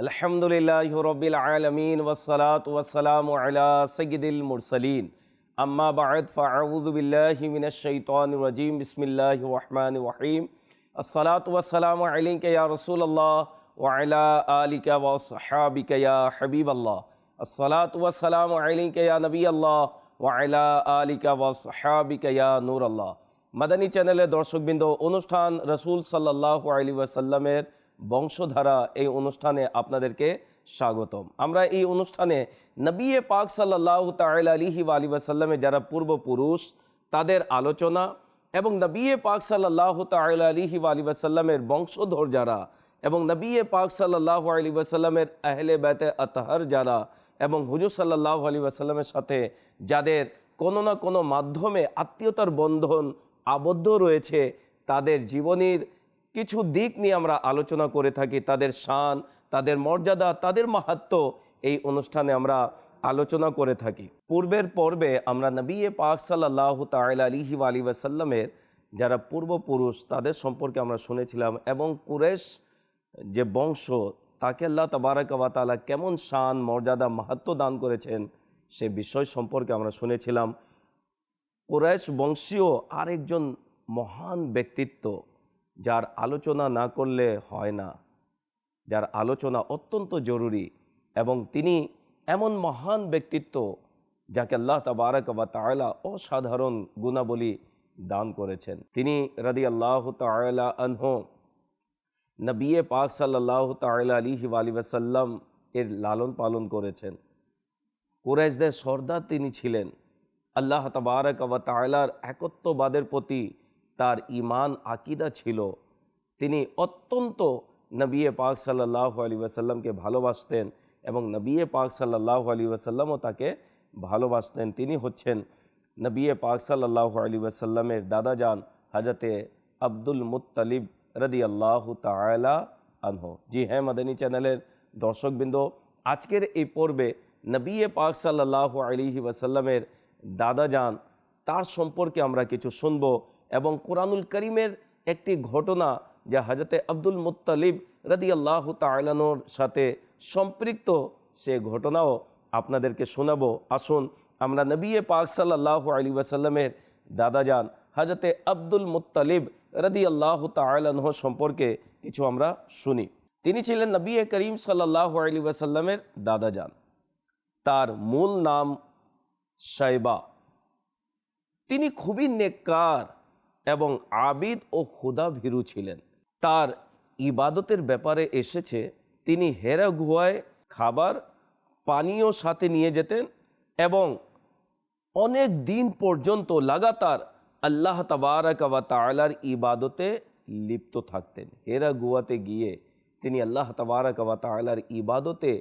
الحمد لله رب العالمين والصلاة والسلام على سيد المرسلين أما بعد فأعوذ بالله من الشيطان الرجيم بسم الله الرحمن الرحيم الصلاة والسلام عليك يا رسول الله وعلى آلك وصحابك يا حبيب الله الصلاة والسلام عليك يا نبي الله وعلى آلك وصحابك يا نور الله মাদানী চ্যানেলের দর্শকবৃন্দ অনুষ্ঠান রসুল সাল্লাহ আলী ওয়াসাল্লামের বংশধারা এই অনুষ্ঠানে আপনাদেরকে স্বাগতম। আমরা এই অনুষ্ঠানে নবিয়ে পাক সাল্লাহ তাল আলিহি আলী ওয়াসাল্লামের যারা পূর্বপুরুষ, তাদের আলোচনা এবং নবিয়ে পাক সাল্লাহ তাল আলিহি আলী ওয়াসাল্লামের বংশধর যারা এবং নবিয়ে পাক সাল্লাহ আলী ওয়াসাল্লামের আহলে বেতে আতহার যারা এবং হুজুর সাল্লাহ আলী ওয়াসাল্লামের সাথে যাদের কোনো না কোনো মাধ্যমে আত্মীয়তার বন্ধন আবদ্ধ রয়েছে, তাদের জীবনের কিছু দিক নিয়ে আমরা আলোচনা করে থাকি, তাদের শান, তাদের মর্যাদা, তাদের মাহাত্ম, এই অনুষ্ঠানে আমরা আলোচনা করে থাকি। পূর্বের পর্বে আমরা নবিয়ে পাক সাল্লাহ তাল আলিহি আলী যারা পূর্বপুরুষ, তাদের সম্পর্কে আমরা শুনেছিলাম এবং কুরেশ যে বংশ, তাকে আল্লাহ তাবারাকালা কেমন শান, মর্যাদা, মাহাত্ম দান করেছেন, সে বিষয় সম্পর্কে আমরা শুনেছিলাম। কুরেশ বংশীয় আরেকজন মহান ব্যক্তিত্ব যার আলোচনা না করলে হয় না, যার আলোচনা অত্যন্ত জরুরি এবং তিনি এমন মহান ব্যক্তিত্ব যাকে আল্লাহ তাবারক বা তায়লা অসাধারণ গুণাবলী দান করেছেন। তিনি রাদি আল্লাহ তায়লা আনহ নবিয়ে পাক সাল্লাহ তায়লা আলিহি আলী ওয়াসাল্লাম এর লালন পালন করেছেন। কুরাইশদের সর্দার তিনি ছিলেন। আল্লাহ তবারক ওয়া তালার একত্ববাদের প্রতি তার ইমান আকিদা ছিল। তিনি অত্যন্ত নবিয়ে পাক সাল্লাহ আলী ওয়াসাল্লামকে ভালোবাসতেন এবং নবিয়ে পাক সাল্লাহ আলী ওয়াসাল্লামও তাকে ভালোবাসতেন। তিনি হচ্ছেন নবিয়ে পাক সাল্লাহ আলী ওয়াসাল্লামের দাদা যান হাজরতে আব্দুল মুত্তালিব রদি আল্লাহ তালা আনহ। জি হ্যাঁ মাদানী চ্যানেলের দর্শকবৃন্দ, আজকের এই পর্বে নবিয়ে পাক সাল্লাহ আলিহি ওয়াসাল্লামের দাদা যান তার সম্পর্কে আমরা কিছু শুনব। এবং কোরআনুল করিমের একটি ঘটনা যা হাজরতে আব্দুল মুত্তালিব রদি আল্লাহ তালানোর সাথে সম্পৃক্ত, সে ঘটনাও আপনাদেরকে শোনাবো। আসুন, আমরা নবিয়ে পাক সাল্লাহ আলী দাদা যান হাজরতে আব্দুল মুত্তালিব রদি আল্লাহ তালাহ সম্পর্কে কিছু আমরা শুনি। তিনি ছিলেন নবী করিম সাল্লাহ আলী দাদা যান তার মূল নাম সাইবা। তিনি খুবই নেককার এবং আবিদ ও ক্ষুদা ভীরু ছিলেন। তার ইবাদতের ব্যাপারে এসেছে, তিনি হেরা গুহায় খাবার, পানীয় সাথে নিয়ে যেতেন এবং অনেক দিন পর্যন্ত লাগাতার আল্লাহ তাবারাকাবা তালার ইবাদতে লিপ্ত থাকতেন। হেরা গুয়াতে গিয়ে তিনি আল্লাহ তাবারাকাবা তালার ইবাদতে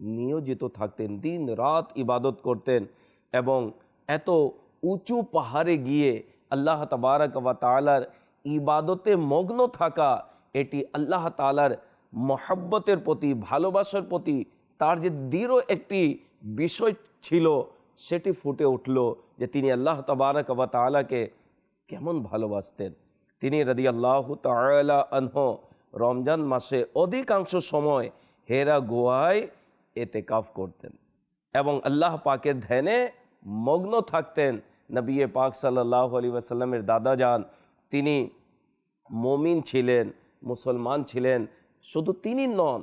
নিয়োজিত থাকতেন দিন রাত ইবাদত করতেন এবং এত উঁচু পাহাড়ে গিয়ে আল্লাহ তাবারাকাবা তালার ইবাদতে মগ্ন থাকা, এটি আল্লাহ তালার মহাব্বতের প্রতি, ভালোবাসার প্রতি তার যে দৃঢ় একটি বিষয় ছিল, সেটি ফুটে উঠল যে তিনি আল্লাহ তবারক বা তালাকে কেমন ভালোবাসতেন। তিনি রদি আল্লাহ তালা আনহ রমজান মাসে অধিকাংশ সময় হেরা গোয়ায় এতে কাফ করতেন এবং আল্লাহ পাকের ধ্যানে মগ্ন থাকতেন। নবিয়ে পাক সাল্লাহ আলী ওয়াসাল্লামের দাদা যান তিনি মমিন ছিলেন, মুসলমান ছিলেন, শুধু তিনি নন,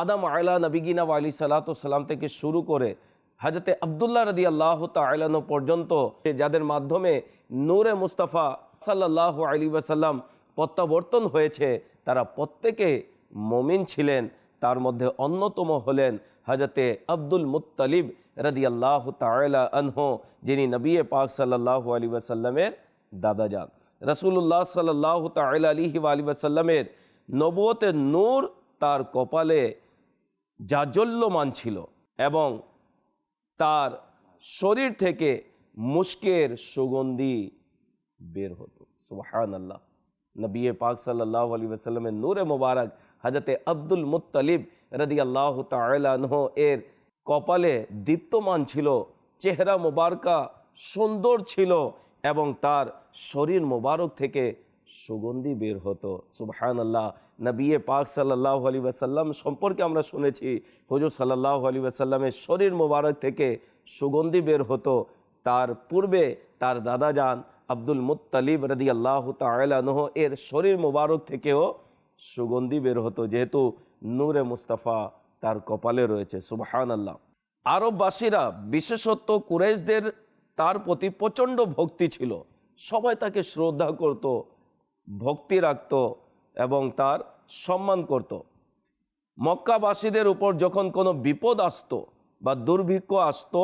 আদম আয়লা নবিগিনা আলী সাল্লাম থেকে শুরু করে হাজরতে আবদুল্লাহ রদি আল্লাহ তালানো পর্যন্ত যাদের মাধ্যমে নূরে মুস্তাফা সাল্লাহ আলী ওয়াসাল্লাম প্রত্যাবর্তন হয়েছে, তারা প্রত্যেকে মমিন ছিলেন। তার মধ্যে অন্যতম হলেন হজরতে আব্দুল মুত্তালিব রদি আল্লাহ তালা আনহ, যিনি নবিয়ে পাক সাল্লাহ আলী ওয়াসাল্লামের দাদা যান। রসুল্লাহ সাল্লাহ তাল আলিহি আলী ওয়াসাল্লামের নবতের নূর তার কপালে জাজল্যমান ছিল এবং তার শরীর থেকে মুস্কের সুগন্ধি বের হতো। সুহান আল্লাহ নবিয়ে পাক সাল্লাহ আলী ওসাল্লামের নূরে মোবারক হজরতে আব্দুল মুত্তালিব রদি আল্লাহ তালাহ এর কপালে দীপ্তমান ছিল চেহারা মোবারকা সুন্দর ছিল এবং তার শরীর মোবারক থেকে সুগন্ধি বের হতো। সুবহান আল্লাহ নবিয়ে পাক সাল্লাহ আলী ওয়াসাল্লাম সম্পর্কে আমরা শুনেছি, হুজুর সাল্লাহ আলী ওয়াসাল্লামের শরীর মোবারক থেকে সুগন্ধি বের হতো। তার পূর্বে তার দাদা যান আব্দুল মুত্তালিব রদি আল্লাহ তালাহ এর শরীর মোবারক থেকেও সুগন্ধি বের হতো, যেহেতু নূরে মুস্তাফা তার কপালে রয়েছে সুবহান আল্লাহ আরববাসীরা, বিশেষত কুরাইশদের, তার প্রতি প্রচণ্ড ভক্তি ছিল। সবাই তাকে শ্রদ্ধা করত, ভক্তি রাখত এবং তার সম্মান করত। মক্কাবাসীদের উপর যখন কোনো বিপদ আসতো বা দুর্ভিক্ষ আসতো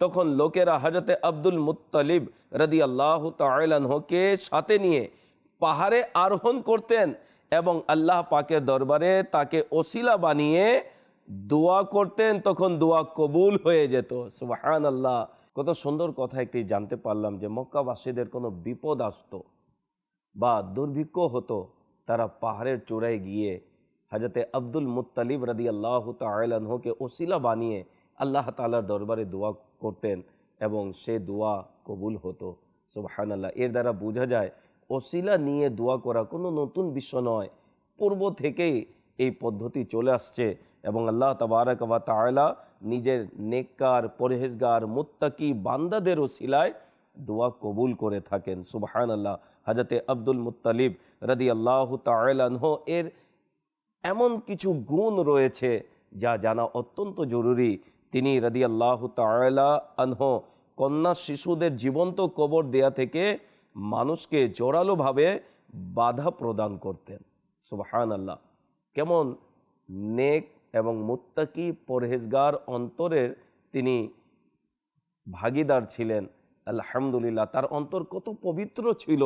তখন লোকেরা হাজরতে আব্দুল মুতালিব রদি আল্লাহ তালহকে সাথে নিয়ে পাহাড়ে আরোহণ করতেন এবং আল্লাহ পাকের দরবারে তাকে ওসিলা বানিয়ে দোয়া করতেন, তখন দোয়া কবুল হয়ে যেত। সুবাহান আল্লাহ কত সুন্দর কথা একটি জানতে পারলাম যে মক্কাবাসীদের কোনো বিপদ আসতো বা দুর্ভিক্ষ হতো, তারা পাহাড়ের চূড়ায় গিয়ে হাজরতে আব্দুল মুত্তালিব রাদি আল্লাহ তালহকে ওসিলা বানিয়ে আল্লাহ তালার দরবারে দোয়া করতেন এবং সে দোয়া কবুল হতো। সুবাহান আল্লাহ এর দ্বারা বোঝা যায়, ওসিলা নিয়ে দোয়া করা কোনো নতুন বিষয় নয়। পূর্ব থেকেই এই পদ্ধতি চলে আসছে এবং আল্লাহ তবারক বা তায়লা নিজের নেককার, পরহেজগার, মুত্তাকি বান্দাদের ওসিলায় দোয়া কবুল করে থাকেন। সুবহান আল্লাহ হাজরতে আব্দুল মুত্তালিব রদি আল্লাহ তালাহ এর এমন কিছু গুণ রয়েছে যা জানা অত্যন্ত জরুরি। তিনি রদি আল্লাহ তালা আনহ, কন্যা শিশুদের জীবন্ত কবর দেয়া থেকে মানুষকে জোরালোভাবে বাধা প্রদান করতেন। সুবহান আল্লাহ কেমন নেক এবং মুত্তাকি পরহেজগার অন্তরের তিনি ভাগিদার ছিলেন, আলহামদুলিল্লাহ। তার অন্তর কত পবিত্র ছিল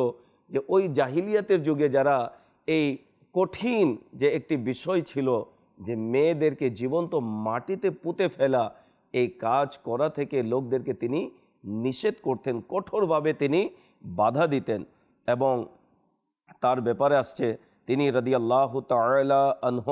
যে ওই জাহিলিয়াতের যুগে যারা এই কঠিন যে একটি বিষয় ছিল যে মেয়েদেরকে জীবন্ত মাটিতে পুঁতে ফেলা, এই কাজ করা থেকে লোকদেরকে তিনি নিষেধ করতেন, কঠোরভাবে তিনি বাধা দিতেন এবং তার ব্যাপারে আসছে, তিনি রদি আল্লাহ তালা আনহ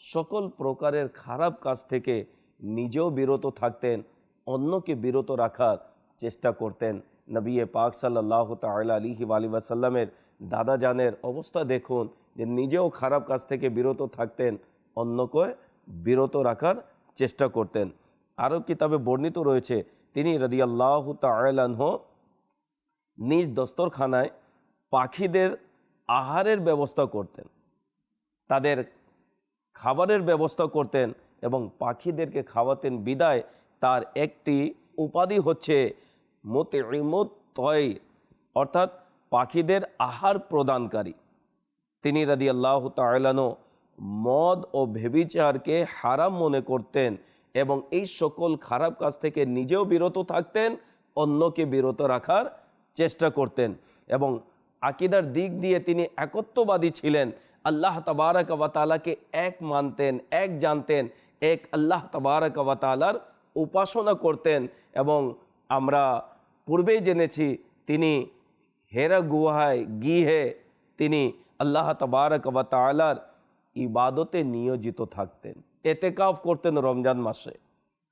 সকল প্রকারের খারাপ কাজ থেকে নিজেও বিরত থাকতেন, অন্যকে বিরত রাখার চেষ্টা করতেন। নবী পাক সাল্লাহ তালা আলিহি আলী ওয়াসাল্লামের দাদা জানের অবস্থা দেখুন, যে নিজেও খারাপ কাজ থেকে বিরত থাকতেন অন্যকে বিরত রাখার চেষ্টা করতেন। আরও কিতাবে বর্ণিত রয়েছে, তিনি রদি আল্লাহ তালাহ নিজ দস্তরখানায় পাখিদের আহারের ব্যবস্থা করতেন, তাদের খাবারের ব্যবস্থা করতেন এবং পাখিদেরকে খাওয়াতেন। বিদায় তার একটি উপাধি হচ্ছে মোতেমত তয় অর্থাৎ পাখিদের আহার প্রদানকারী। তিনি রাদি আল্লাহ তালানো মদ ও ভেবিচারকে হারাম মনে করতেন এবং এই সকল খারাপ কাজ থেকে নিজেও বিরত থাকতেন, অন্যকে বিরত রাখার চেষ্টা করতেন এবং আকিদার দিক দিয়ে তিনি একত্ববাদী ছিলেন। আল্লাহ তাবারকালাকে এক মানতেন, এক জানতেন, এক আল্লাহ তাবারকালার উপাসনা করতেন এবং আমরা পূর্বেই জেনেছি তিনি হেরা গুহায় গিয়ে তিনি আল্লাহ তাবারকালার ইবাদতে নিয়োজিত থাকতেন। এতেকাফ করতেন রমজান মাসে।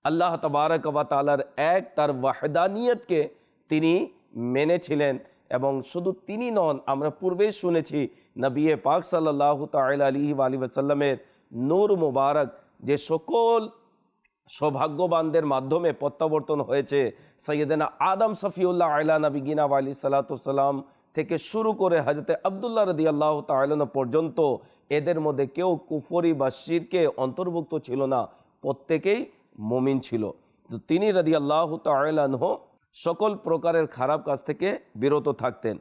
আল্লাহ তাবারকালার এক তার ওয়াহদানিয়তকে তিনি মেনেছিলেন এবং শুধু তিনি নন, আমরা পূর্বেই শুনেছি নবিয়ে পাক সাল্লাহ তাল আলী আলী ওসাল্লামের নূর মুবারক যে সকল সৌভাগ্যবানদের মাধ্যমে প্রত্যাবর্তন হয়েছে। সৈয়দেনা আদম সফিউল্লাহ আয়লা নবী গিনাব আলী সাল্লাতাম থেকে শুরু করে হাজরতে আবদুল্লাহ রদি আল্লাহ তালন পর্যন্ত এদের মধ্যে কেউ কুফরি বা শিরকে অন্তর্ভুক্ত ছিল না। প্রত্যেকেই মমিন ছিল। তো তিনি রদি আল্লাহ তালাহ সকল প্রকারের খারাপ কাজ থেকে বিরত থাকতেন।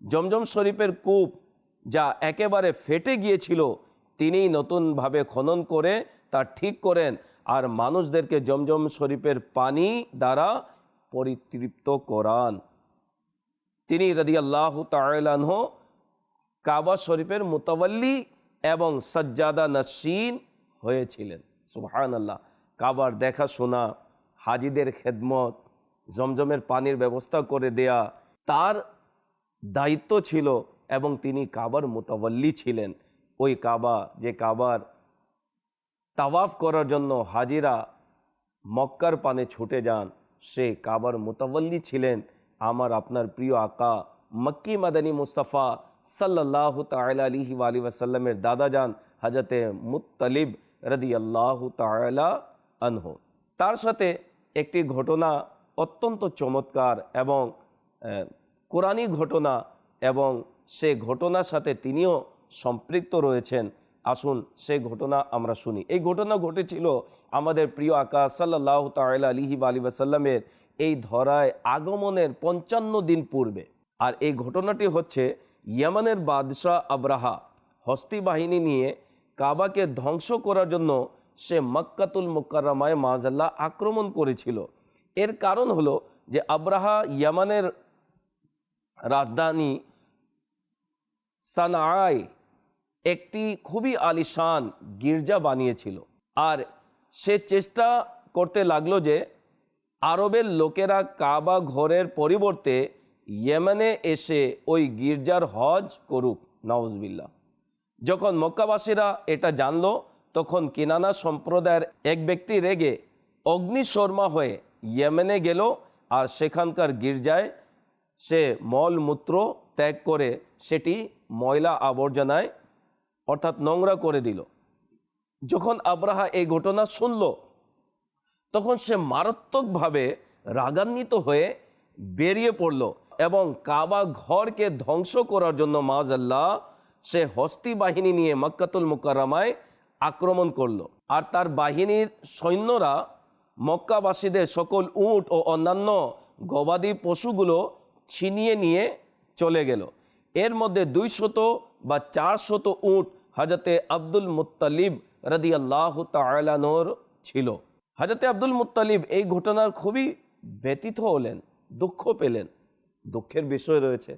জমজম শরীফের কূপ যা একেবারে ফেটে গিয়েছিল, তিনি নতুনভাবে খনন করে তা ঠিক করেন আর মানুষদেরকে জমজম শরীফের পানি দ্বারা পরিতৃপ্ত করান। তিনি রদি আল্লাহ তালাহ কাবা শরীফের মোতাবল্লি এবং সজ্জাদা নসীন হয়েছিলেন। সুবহান আল্লাহ কাবার দেখাশোনা, হাজিদের খেদমত, জমজমের পানির ব্যবস্থা করে দেয়া তার দায়িত্ব ছিল এবং তিনি কাবার মোতাবল্লি ছিলেন। ওই কাবা, যে কাবার তাওয়াফ করার জন্য হাজিরা মক্কার পানে ছুটে যান, সে কাবার মোতাবল্লি ছিলেন। আমার আপনার প্রিয় আকা মক্কি মাদানী মুস্তাফা সাল্লাহ তাল আলিহি আলী ওয়াসাল্লামের দাদা যান হাজরতে মুত্তালিব রদি আল্লাহ তালা আনহ। তার সাথে একটি ঘটনা অত্যন্ত চমৎকার এবং কোরআনী ঘটনা এবং সে ঘটনার সাথে তিনিও সম্পৃক্ত রয়েছেন। আসুন সে ঘটনা আমরা শুনি। এই ঘটনা ঘটেছিল আমাদের প্রিয় আকা সাল্লাহ তাল আলিহি আলী ওয়াসাল্লামের এই ধরায় আগমনের পঞ্চান্ন দিন পূর্বে। আর এই ঘটনাটি হচ্ছে ইয়ামানের বাদশাহ আব্রাহা হস্তি বাহিনী নিয়ে কাবাকে ধ্বংস করার জন্য সে মক্কাতুল মুকাররমায় মাজাল্লাহ আক্রমণ করেছিল। এর কারণ হলো যে আব্রাহা ইয়ামানের রাজধানী সানায় একটি খুবই আলিশান গির্জা বানিয়েছিল। আর সে চেষ্টা করতে লাগল যে আরবের লোকেরা কাবা ঘরের পরিবর্তে ইয়েমেনে এসে ওই গির্জার হজ করুক নওয়াজবিল্লা যখন মক্কাবাসীরা এটা জানল, তখন কিনানা সম্প্রদায়ের এক ব্যক্তি রেগে অগ্নিশর্মা হয়ে ইয়েমেনে গেল আর সেখানকার গির্জায় সে মলমূত্র ত্যাগ করে সেটি ময়লা আবর্জনায় অর্থাৎ নোংরা করে দিল। যখন আব্রাহা এই ঘটনা শুনল তখন সে মারাত্মকভাবে রাগান্বিত হয়ে বেরিয়ে পড়ল এবং কাবা ঘরকে ধ্বংস করার জন্য মাজাল্লাহ সে হস্তি বাহিনী নিয়ে মক্কাতুল মুকাররমায় আক্রমণ করল। আর তার বাহিনীর সৈন্যরা মক্কাবাসীদের সকল উট ও অন্যান্য গবাদি পশুগুলো ছিনিয়ে নিয়ে চলে গেল। এর মধ্যে দুই শত বা চার শত উট হাজরতে আব্দুল মুত্তালিব রাদি আল্লাহ তালানোর ছিল। হাজরতে আব্দুল মুতালিব এই ঘটনার খুবই ব্যতীত হলেন, দুঃখ পেলেন। দুঃখের বিষয় রয়েছে,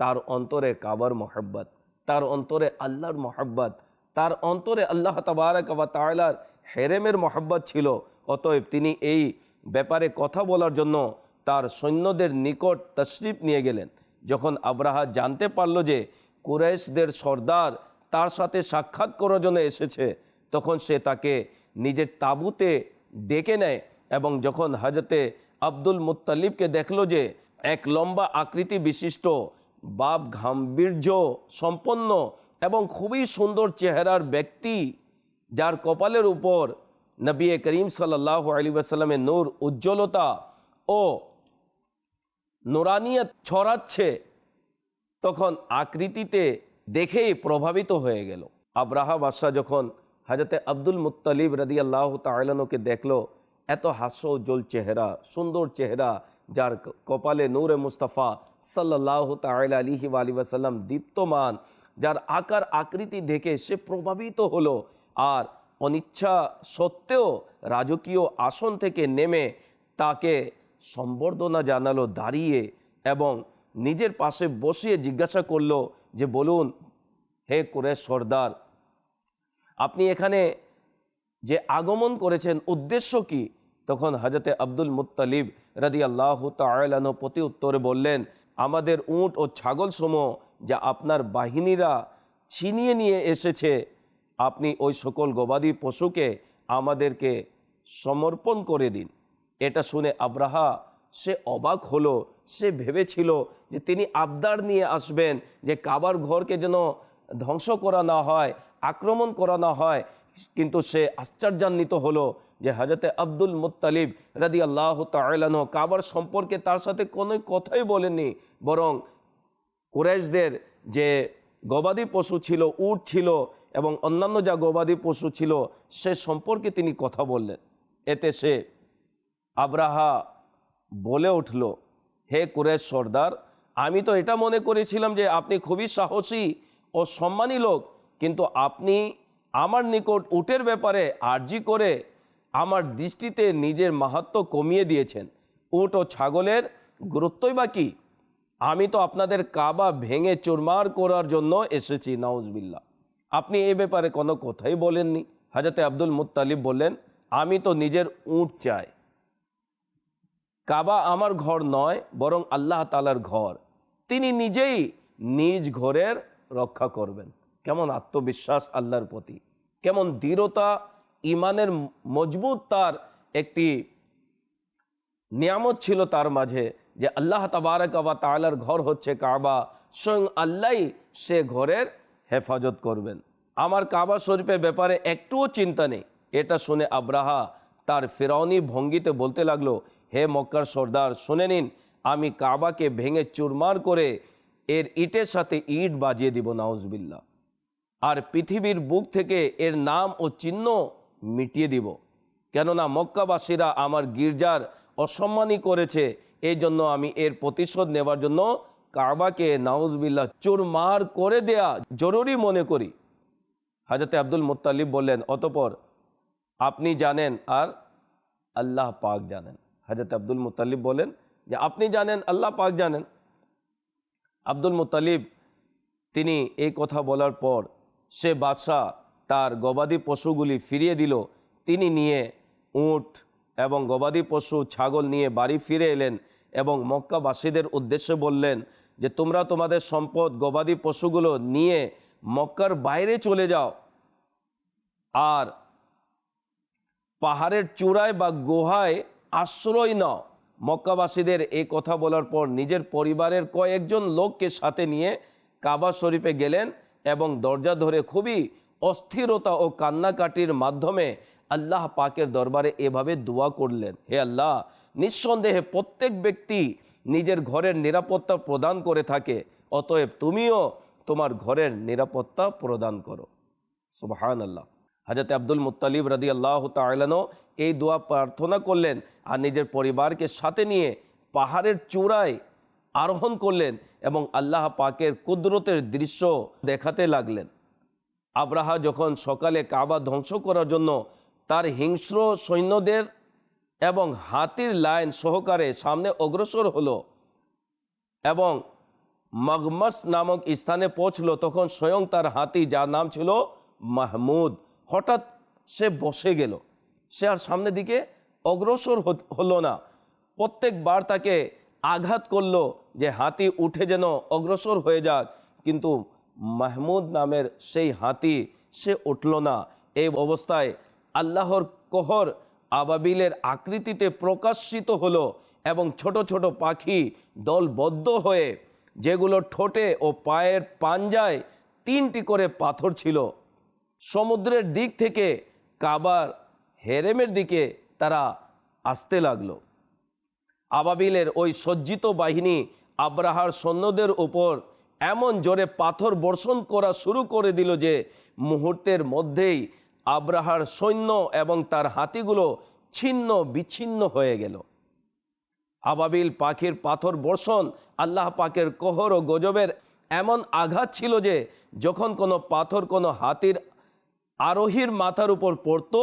তার অন্তরে কাবার মোহাব্বত, তার অন্তরে আল্লাহর মোহাব্বত, তার অন্তরে আল্লাহ তাবারক বা তালার হেরেমের মোহাব্বত ছিল। অতএব তিনি এই ব্যাপারে কথা বলার জন্য তার সৈন্যদের নিকট তশরিফ নিয়ে গেলেন। যখন আব্রাহা জানতে পারল যে কুরাইশদের সর্দার তার সাথে সাক্ষাৎ করার জন্য এসেছে, তখন সে তাকে নিজের তাঁবুতে ডেকে নেয় এবং যখন হাজতে আব্দুল মুত্তালিবকে দেখল যে এক লম্বা আকৃতি বিশিষ্ট, বাপ গাম্ভীর্য সম্পন্ন এবং খুবই সুন্দর চেহারার ব্যক্তি, যার কপালের উপর নবী করিম সাল্লাহ আলী আসাল্লামের নূর উজ্জ্বলতা ও নোরানিয়ত ছড়াচ্ছে, তখন আকৃতিতে দেখেই প্রভাবিত হয়ে গেল। আব্রাহা বাদশাহ যখন হাজরতে আব্দুল মুত্তালিব রাদি আল্লাহ তালানোকে দেখল, এত হাস্য উজ্জ্বল চেহারা, সুন্দর চেহারা, যার কপালে নূরে মুস্তাফা সাল্লাহ তালা আলিহি আলী ওয়াসাল্লাম দীপ্তমান, যার আকার আকৃতি দেখে সে প্রভাবিত হলো। আর অনিচ্ছা সত্ত্বেও রাজকীয় আসন থেকে নেমে তাকে সম্বর্ধনা জানালো দাঁড়িয়ে এবং নিজের পাশে বসিয়ে জিজ্ঞাসা করল যে, বলুন, হে কুরেশ সর্দার আপনি এখানে যে আগমন করেছেন, উদ্দেশ্য কি? তখন হাজরতে আব্দুল মুত্তালিব রাদি আল্লাহ তালানো প্রতি উত্তরে বললেন, আমাদের উট ও ছাগল সমূহ যা আপনার বাহিনীরা ছিনিয়ে নিয়ে এসেছে, আপনি ওই সকল গবাদি পশুকে আমাদেরকে সমর্পণ করে দিন। এটা শুনে আব্রাহা, সে অবাক হলো, সে ভেবেছিল যে তিনি আবদার নিয়ে আসবেন যে কাবার ঘরকে যেন ধ্বংস করা না হয়, আক্রমণ করা না হয়, কিন্তু সে আশ্চর্যান্বিত হলো যে হাজরতে আব্দুল মুত্তালিব রাদি আল্লাহ তালানো কাবার সম্পর্কে তার সাথে কোনো কথাই বলেননি, বরং কুরাইশদের যে গবাদি পশু ছিল, উট ছিল এবং অন্যান্য যা গবাদি পশু ছিল, সে সম্পর্কে তিনি কথা বললেন। এতে সে আব্রাহা বলে উঠল, হে কুরেশ সর্দার, আমি তো এটা মনে করেছিলাম যে আপনি খুবই সাহসী ও সম্মানী লোক, কিন্তু আপনি আমার নিকট উটের ব্যাপারে আর্জি করে আমার দৃষ্টিতে নিজের মাহাত্ম কমিয়ে দিয়েছেন। উট ও ছাগলের গুরুত্বই বা কী? আমি তো আপনাদের কাবা ভেঙে চুরমার করার জন্য এসেছি নাউজবিল্লা আপনি এ ব্যাপারে কোনো কথাই বলেননি। হাজরতে আব্দুল মুত্তালিব বললেন, আমি তো নিজের উট চাই। কাবা আমার ঘর নয়, বরং আল্লাহ তালার ঘর। তিনি নিজেই নিজ ঘরের রক্ষা করবেন। কেমন আত্মবিশ্বাস আল্লাহর প্রতি? কেমন দৃঢ়তা ইমানের মজবুত তার একটি নিয়ামত ছিল তার মাঝে যে আল্লাহ তাবারক বা তালার ঘর হচ্ছে কাবা, স্বয়ং আল্লাহই সে ঘরের হেফাজত করবেন। আমার কাবা শরীফের ব্যাপারে একটুও চিন্তা নেই। এটা শুনে আব্রাহা তার ফেরাউনি ভঙ্গিতে বলতে লাগল, হে মক্কার সর্দার, শুনে নিন, আমি কাবাকে ভেঙে চুরমার করে এর ইটের সাথে ইট বাজিয়ে দিব নাউজবিল্লা আর পৃথিবীর বুক থেকে এর নাম ও চিহ্ন মিটিয়ে দিব। কেননা মক্কাবাসীরা আমার গির্জার অসম্মানই করেছে এই জন্য আমি এর প্রতিশোধ নেবার জন্য কাবাকে নাউজবিল্লা চুরমার করে দেয়া জরুরি মনে করি। হাজরতে আব্দুল মুত্তালিব বললেন, অতপর আপনি জানেন আর আল্লাহ পাক জানেন। হাজরত আব্দুল মুতালিব বলেন যে, আপনি জানেন, আল্লাহ পাক জানেন। আব্দুল মুতালিব, তিনি এই কথা বলার পর সে বাদশাহ তার গবাদি পশুগুলি ফিরিয়ে দিল। তিনি নিয়ে উট এবং গবাদি পশু, ছাগল নিয়ে বাড়ি ফিরে এলেন এবং মক্কাবাসীদের উদ্দেশ্যে বললেন যে, তোমরা তোমাদের সম্পদ, গবাদি পশুগুলো নিয়ে মক্কার বাইরে চলে যাও। আর পাহাড়ের চূড়ায় বা গুহায় আশ্রয় নাও। মক্কাবাসীদের এই কথা বলার পর নিজের পরিবারের কয়েকজন লোককে সাথে নিয়ে কাবা শরীফে গেলেন এবং দরজা ধরে খুবই অস্থিরতা ও কান্নাকাটির মাধ্যমে আল্লাহ পাকের দরবারে এভাবে দোয়া করলেন। হে আল্লাহ, নিঃসন্দেহে প্রত্যেক ব্যক্তি নিজের ঘরের নিরাপত্তা প্রদান করে থাকে, অতএব তুমিও তোমার ঘরের নিরাপত্তা প্রদান করো। সুবাহান আল্লাহ হাজরত আব্দুল মুত্তালিব রাদি আল্লাহ তালানো এই দোয়া প্রার্থনা করলেন আর নিজের পরিবারকে সাথে নিয়ে পাহাড়ের চূড়ায় আরোহণ করলেন এবং আল্লাহ পাকের কুদরতের দৃশ্য দেখাতে লাগলেন। আব্রাহা যখন সকালে কাবা ধ্বংস করার জন্য তার হিংস্র সৈন্যদের এবং হাতির লাইন সহকারে সামনে অগ্রসর হলো এবং মগমস নামক স্থানে পৌঁছলো, তখন স্বয়ং তার হাতি যার নাম ছিল মাহমুদ। হঠাৎ সে বসে গেল। সে আর সামনের দিকে অগ্রসর হলো না। প্রত্যেকবার তাকে আঘাত করল যে হাতি উঠে যেন অগ্রসর হয়ে যাক, কিন্তু মাহমুদ নামের সেই হাতি সে উঠল না। এই অবস্থায় আল্লাহর কোহর আবাবিলের আকৃতিতে প্রকাশিত হলো এবং ছোট ছোট পাখি দলবদ্ধ হয়ে, যেগুলো ঠোঁটে ও পায়ের পাঞ্জায় তিনটি করে পাথর ছিল। সমুদ্রের দিক থেকে কাবার হেরেমের দিকে তারা আসতে লাগল। আবাবিলের ওই সজ্জিত বাহিনী আব্রাহার সৈন্যদের উপর এমন জোরে পাথর বর্ষণ করা শুরু করে দিল যে মুহূর্তের মধ্যেই আব্রাহার সৈন্য এবং তার হাতিগুলো ছিন্ন বিচ্ছিন্ন হয়ে গেল। আবাবিল পাখির পাথর বর্ষণ, আল্লাহ পাকের কোহর ও গজবের এমন আঘাত ছিল যে যখন কোনো পাথর কোনো হাতির আরোহীর মাথার উপর পড়তো,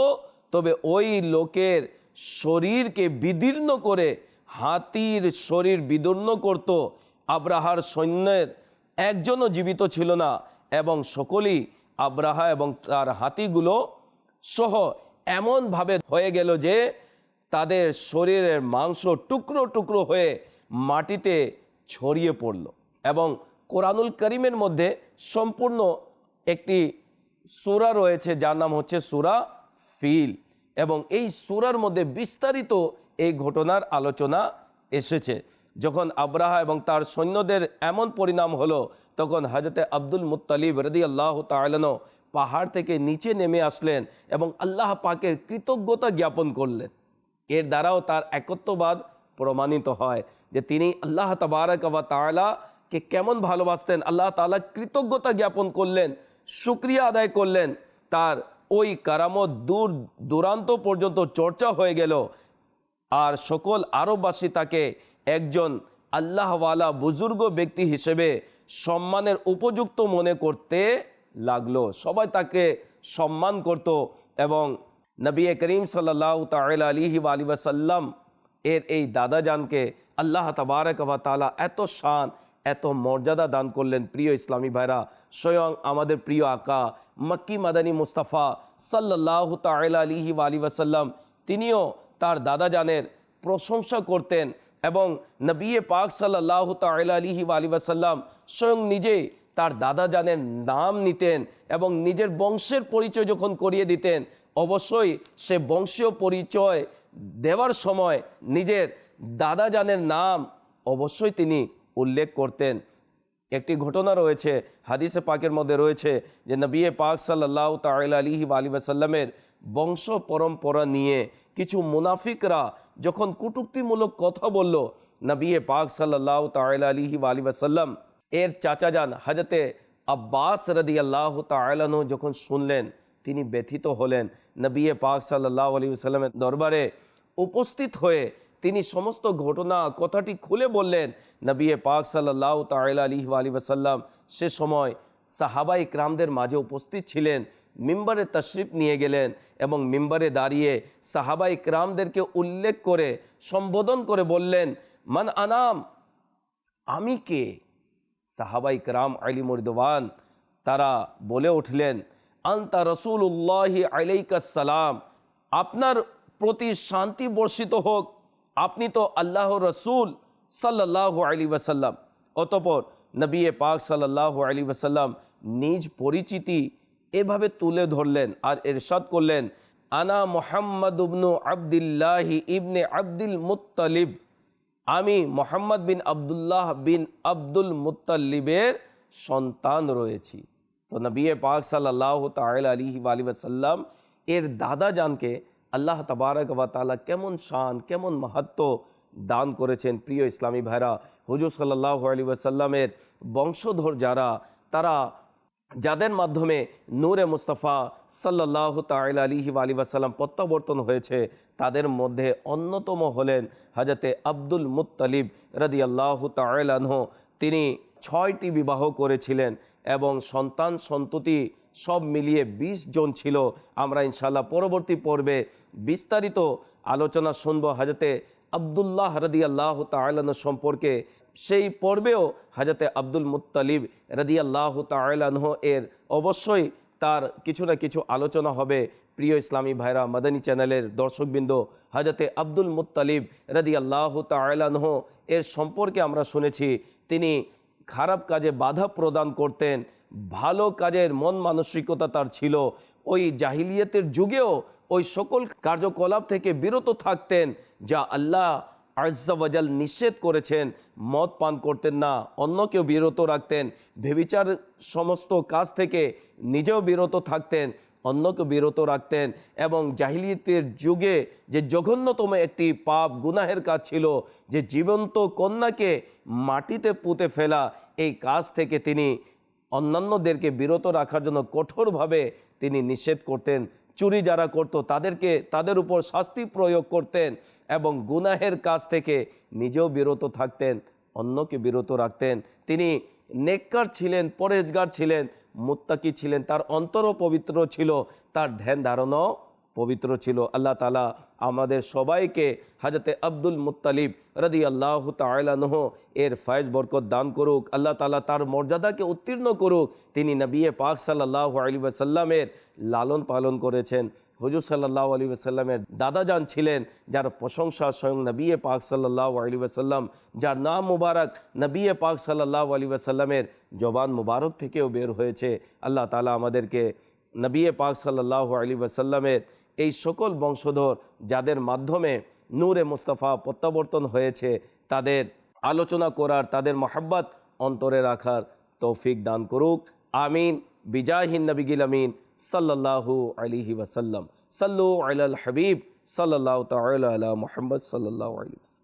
তবে ওই লোকের শরীরকে বিদীর্ণ করে হাতির শরীর বিদীর্ণ করত। আব্রাহার সৈন্যের একজনও জীবিত ছিল না এবং সকলেই আব্রাহা এবং তার হাতিগুলো সহ এমনভাবে হয়ে গেল যে তাদের শরীরের মাংস টুকরো টুকরো হয়ে মাটিতে ছড়িয়ে পড়ল এবং কোরআনুল করিমের মধ্যে সম্পূর্ণ একটি সুরা রয়েছে, যার নাম হচ্ছে সুরা ফিল। এবং এই সুরার মধ্যে বিস্তারিত এই ঘটনার আলোচনা এসেছে। যখন আব্রাহা এবং তার সৈন্যদের এমন পরিণাম হলো, তখন হজরতে আব্দুল মুত্তালিব রদি আল্লাহ তালানো পাহাড় থেকে নিচে নেমে আসলেন এবং আল্লাহ পাকের কৃতজ্ঞতা জ্ঞাপন করলেন। এর দ্বারাও তার একত্ববাদ প্রমাণিত হয় যে তিনি আল্লাহ তবারক বা কেমন ভালোবাসতেন, আল্লাহ তালা কৃতজ্ঞতা জ্ঞাপন করলেন সুক্রিয়া আদায় করলেন। তার ওই কারামত দূর দূরান্ত পর্যন্ত চর্চা হয়ে গেল। আর সকল আরববাসী তাকে একজন আল্লাহওয়ালা বুজুর্গ ব্যক্তি হিসেবে সম্মানের উপযুক্ত মনে করতে লাগল। সবাই তাকে সম্মান করত এবং নবী করিম সাল্লাহ তাল আলিহি আলী ওয়াসাল্লাম এর এই দাদাজানকে আল্লাহ তবারক এত শান এত মর্যাদা দান করলেন প্রিয় ইসলামী ভাইরা। স্বয়ং আমাদের প্রিয় আকা মক্কি মাদানী মুস্তাফা সাল্লাহ তাল আলিহি আলী ওয়াসাল্লাম, তিনিও তার দাদা দাদাজানের প্রশংসা করতেন এবং নবিয়ে পাক সাল্লাহ তাল আলিহি আলী ওয়াসাল্লাম স্বয়ং নিজেই তার দাদা জানের নাম নিতেন এবং নিজের বংশের পরিচয় যখন করিয়ে দিতেন, অবশ্যই সে বংশীয় পরিচয় দেওয়ার সময় নিজের দাদা জানের নাম অবশ্যই তিনি উল্লেখ করতেন। একটি ঘটনা রয়েছে, হাদিসে পাকের মধ্যে রয়েছে যে নবী পাক সাল্লাহ তাল আলিহি আলী বংশ পরম্পরা নিয়ে কিছু মুনাফিকরা যখন কটুক্তিমূলক কথা বলল নবী পাক সাল্লাহ তাল আলিহি আলী আসাল্লাম এর চাচা যান হাজতে আব্বাস রদি আল্লাহ তালানো যখন শুনলেন, তিনি ব্যথিত হলেন। নবী পাক সাল্লাহ আলী সাল্লামের দরবারে উপস্থিত হয়ে তিনি সমস্ত ঘটনা, কথাটি খুলে বললেন, নবিয়ে পাক সাল্লাহ তাল আলী আলী ওসাল্লাম সে সময় সাহাবাই ইকরামদের মাঝে উপস্থিত ছিলেন, মিম্বারে তশরিফ নিয়ে গেলেন এবং মিম্বারে দাঁড়িয়ে সাহাবা ইকরামদেরকে উল্লেখ করে, সম্বোধন করে বললেন, মান আনাম, আমি কে? সাহাবাই ক্রাম আলী মরিদওয়ান, তারা বলে উঠলেন, আন্তা রসুল্লাহি আলাইকাসালাম আপনার প্রতি শান্তি বর্ষিত হোক। আপনি তো আল্লাহ রসুল সাল্লাহ আলী ওয়াসাল্লাম। অতপর নবী পাক সাল্লাহ আলী ওয়াসাল্লাম নিজ পরিচিতি এভাবে তুলে ধরলেন আর এরশাদ করলেন, আনা মোহাম্মদ উবনু আবদুল্লাহি ইবনে আব্দুল মুতালিব আমি মোহাম্মদ বিন আবদুল্লাহ বিন আব্দুল মুত্তালিবের সন্তান রয়েছি। তো নবী পাক সাল্লাহ তাল আলী আলী ওয়াসাল্লাম এর দাদা জানকে আল্লাহ তবারক বা তালা কেমন শান, কেমন মাহাত্ম দান করেছেন প্রিয় ইসলামী ভাইরা। হুজুর সাল্লাহ আলী ওয়াসাল্লামের বংশধর যারা, তারা যাদের মাধ্যমে নূরে মুস্তফা সাল্লাহ তাল আলিহি আলী ওয়াসাল্লাম প্রত্যাবর্তন হয়েছে, তাদের মধ্যে অন্যতম হলেন হাজরতে আব্দুল মুত্তালিব রদি আল্লাহ তালাহ তিনি ছয়টি বিবাহ করেছিলেন এবং সন্তান সন্ততি সব মিলিয়ে ২০ জন ছিল। আমরা ইনশাল্লাহ পরবর্তী পর্বে বিস্তারিত আলোচনা শুনব হাজরতে আবদুল্লাহ রদি আল্লাহ তালান সম্পর্কে। সেই পর্বেও হাজরতে আব্দুল মুত্তালিব রদি আল্লাহ তালাহ এর অবশ্যই তার কিছু না কিছু আলোচনা হবে। প্রিয় ইসলামী ভাইরা, মাদানী চ্যানেলের দর্শকবৃন্দ হাজরতে আব্দুল মুত্তালিব রদি আল্লাহ তালাহ এর সম্পর্কে আমরা শুনেছি, তিনি খারাপ কাজে বাধা প্রদান করতেন, ভালো কাজের মন মানসিকতা তার ছিল। ওই জাহিলিয়তের যুগেও ওই সকল কার্যকলাপ থেকে বিরত থাকতেন যা আল্লাহ আজ্জাওয়াজাল নিষেধ করেছেন। মদ পান করতেন না, অন্যকেও বিরত রাখতেন। ভেবিচার সমস্ত কাজ থেকে নিজেও বিরত থাকতেন অন্যকে বিরত রাখতেন এবং জাহিলিয়তের যুগে যে জঘন্যতম একটি পাপ, গুনাহের কাজ ছিল, যে জীবন্ত কন্যাকে মাটিতে পুঁতে ফেলা, এই কাজ থেকে তিনি অন্যান্যদেরকে বিরত রাখার জন্য কঠোরভাবে তিনি নিষেধ করতেন। চুরি যারা করত, তাদেরকে, তাদের উপর শাস্তি প্রয়োগ করতেন এবং গুনাহের কাজ থেকে নিজেও বিরত থাকতেন, অন্যকে বিরত রাখতেন। তিনি নেককার ছিলেন পরেজগার ছিলেন, মুত্তাকি ছিলেন, তার অন্তরও পবিত্র ছিল, তার ধ্যান ধারণাও পবিত্র ছিল। আল্লাহ তালা আমাদের সবাইকে হাজরতে আব্দুল মুত্তালিব রদি আল্লাহ তালানহ এর ফয়েজ বরকত দান করুক, আল্লাহ তালা তার মর্যাদাকে উত্তীর্ণ করুক। তিনি নবিয়ে পাক সাল্লাহ আলী সাল্লামের লালন পালন করেছেন। হুজুর সাল্লাহ আলী সাল্লামের দাদা যান ছিলেন, যার প্রশংসা স্বয়ং নবিয়ে পাক সাল্লাহ আলী সাল্লাম যার নাম মুবারক নবিয়ে পাক সাল্লাহ আলী সাল্লামের জবান মুবারক থেকেও বের হয়েছে। আল্লাহ তালা আমাদেরকে নবিয়ে পাক সাল্লাহ আলী সাল্লামের এই সকল বংশধর যাদের মাধ্যমে নূরে মুস্তফা প্রত্যাবর্তন হয়েছে, তাদের আলোচনা করার, তাদের মহাব্বাত অন্তরে রাখার তৌফিক দান করুক। আমিন। বিজাহিন নবিগিল আমিন। সাল্লাহু আলিহি ওয়াসাল্লাম। সাল্লু আল হাবিব। সাল্লাহ তাল মোহাম্মদ সাল্লাহ আলী